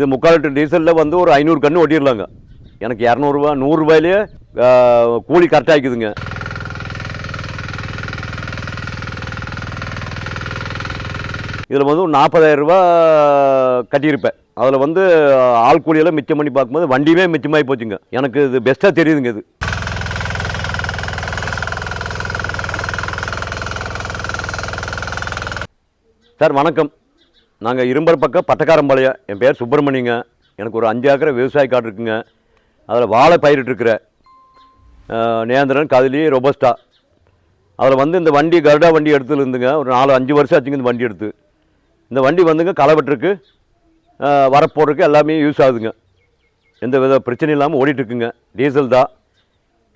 இது முக்கால் லிட்டர் டீசலில் வந்து ஒரு ஐநூறு கன்று ஓட்டிடலாங்க எனக்கு இரநூறுவா நூறுரூபாயிலே கூலி கரெக்டாக ஆகிக்குதுங்க இதில் வந்து ஒரு நாற்பதாயிரரூபா கட்டியிருப்பேன். அதில் வந்து ஆள் கூலியெல்லாம் மிச்சம் பண்ணி பார்க்கும்போது வண்டியுமே மிச்சமாகி போச்சுங்க. எனக்கு இது பெஸ்ட்டாக தெரியுதுங்க இது. சார் வணக்கம். நாங்கள் இரும்பர் பக்கம் பட்டக்காரம்பாளையம். என் பேர் சுப்பிரமணியங்க. எனக்கு ஒரு அஞ்சு ஏக்கரை விவசாய காடு இருக்குங்க. அதில் வாழை பயிரிட்டுருக்குற நேந்திரன் கதிலி ரொபஸ்டா. அதில் வந்து இந்த வண்டி கருடா வண்டி எடுத்துல இருந்துங்க. ஒரு நாலு அஞ்சு வருஷம் ஆச்சுங்க இந்த வண்டி எடுத்து. இந்த வண்டி வந்துங்க களை வெட்டுறதுக்கு வரப்போடுறதுக்கு எல்லாமே யூஸ் ஆகுதுங்க. எந்த வித பிரச்சனையும் இல்லாமல் ஓடிட்டுருக்குங்க. டீசல் தான்.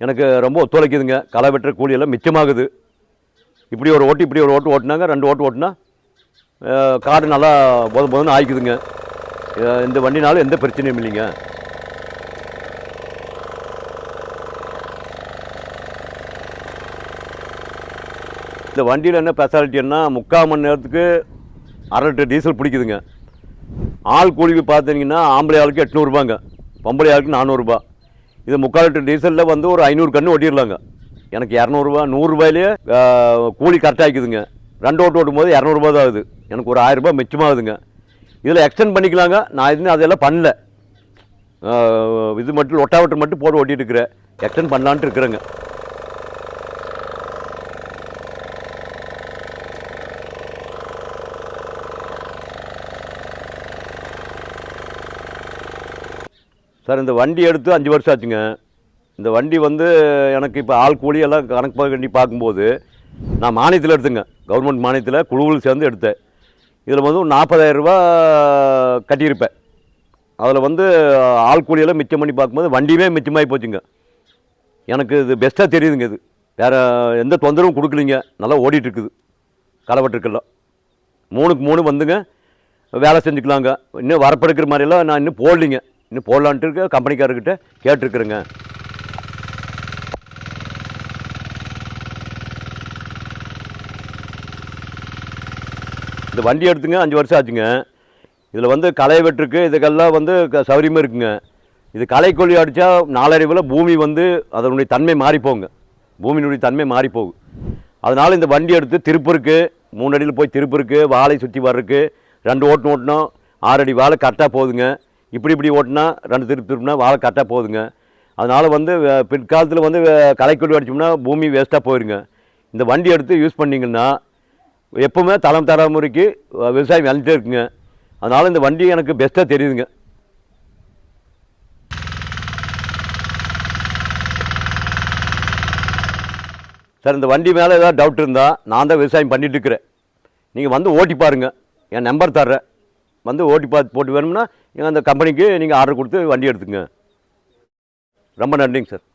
எனக்கு ரொம்ப ஒத்துழைக்குதுங்க. களை வெட்டுற கூலியெல்லாம் மிச்சமாகுது. இப்படி ஒரு ஓட்டு இப்படி ஒரு ஓட்டு ஓட்டினாங்க. ரெண்டு ஓட்டு ஓட்டினா காடு நல்லா போத போதுன்னு ஆயிக்குதுங்க. இந்த வண்டினாலும் எந்த பிரச்சனையும் இல்லைங்க. இந்த வண்டியில் என்ன ஸ்பெஷாலிட்டின்னா முக்கால் மணி நேரத்துக்கு அரை லிட்டர் டீசல் பிடிக்குதுங்க. ஆள் கூலிக்கு பார்த்தீங்கன்னா ஆம்பளை ஆளுக்கு எட்நூறுபாங்க பொம்பளை ஆளுக்கு நானூறுரூபா இது முக்கால் லிட்டர் டீசலில் வந்து ஒரு ஐநூறு கன்று ஒட்டிடலாங்க எனக்கு இரநூறுபா நூறுரூபாயிலே கூலி கரெக்டாக ஆகிக்குதுங்க ரெண்டு ஓட்டு ஓட்டும் போது இரநூறுபா தான் ஆகுது. எனக்கு ஒரு ஆயிரரூபா மிச்சமாகுதுங்க. இதில் எக்ஸ்டெண்ட் பண்ணிக்கலாங்க. நான் இதுன்னு அதெல்லாம் பண்ணல. இது மட்டும் ஒட்டாவட்டர் மட்டும் போட்டு ஓட்டிட்டு இருக்கிறேன். எக்ஸ்டெண்ட் பண்ணலான்ட்டு இருக்கிறேங்க. சார் இந்த வண்டி எடுத்து அஞ்சு வருஷம் ஆச்சுங்க. இந்த வண்டி வந்து எனக்கு இப்போ ஆள் கூலி எல்லாம் கணக்கு பண்ணி பார்க்கும்போது நான் மானியத்தில் எடுத்தேங்க. கவர்மெண்ட் மானியத்தில் குழுவில் சேர்ந்து எடுத்தேன். இதில் வந்து ஒரு 40000 ரூபாய் கட்டியிருப்பேன். அதில் வந்து ஆள் கூலியெல்லாம் மிச்சம் பண்ணி பார்க்கும்போது வண்டியுமே மிச்சமாகி போச்சுங்க. எனக்கு இது பெஸ்ட்டாக தெரியுதுங்க இது. வேறு எந்த தொந்தரவும் கொடுக்கலிங்க. நல்லா ஓடிட்டுருக்குது. இருக்குது மூணுக்கு மூணு வந்துங்க. வேலை செஞ்சுக்கலாங்க. இன்னும் வரப்படுக்கிற மாதிரியெல்லாம் நான் இன்னும் போடலிங்க. இன்னும் போடலான்ட்டு இருக்க கம்பெனிக்காரர்கிட்ட கேட்டிருக்குறேங்க. இந்த வண்டி எடுத்துங்க அஞ்சு வருஷம் ஆச்சுங்க. இதில் வந்து களை வெட்டுருக்கு இதுக்கெல்லாம் வந்து க- இருக்குங்க. இது களை கொல்லி அடித்தா நாளறிவில் பூமி வந்து அதனுடைய தன்மை மாறி போகுங்க பூமியினுடைய தன்மை மாறி போகும் அதனால் இந்த வண்டி எடுத்து திருப்பூருக்கு மூணு அடியில் போய் திருப்பூருக்கு வாழை சுற்றி வர்றதுக்கு ரெண்டு ஓட்டு ஓட்டினோம் ஆறு அடி வாழை கரெக்டாக போகுதுங்க இப்படி இப்படி ஓட்டினா ரெண்டு திருப்பி திருப்பினா வாழை கரெக்டாக போகுதுங்க அதனால் வந்து பிற்காலத்தில் வந்து களைக்கொல்லி அடிச்சோம்னா பூமி வேஸ்ட்டாக போயிருங்க. இந்த வண்டி எடுத்து யூஸ் பண்ணிங்கன்னா எப்பவுமே தளம் தலைமுறைக்கு விவசாயம் விளைஞ்சிட்டே இருக்குங்க. அதனால் இந்த வண்டி எனக்கு பெஸ்ட்டாக தெரியுதுங்க. சார் இந்த வண்டி மேலே ஏதாவது டவுட் இருந்தால் நான் தான் விவசாயம் பண்ணிகிட்டு இருக்கிறேன். நீங்கள் வந்து ஓட்டி பாருங்கள் என் நம்பர் தர்றேன். வந்து ஓட்டி பார்த்து போட்டு வேணும்னா நீங்கள் அந்த கம்பெனிக்கு நீங்கள் ஆர்டர் கொடுத்து வண்டி எடுத்துங்க ரொம்ப நன்றிங்க சார்.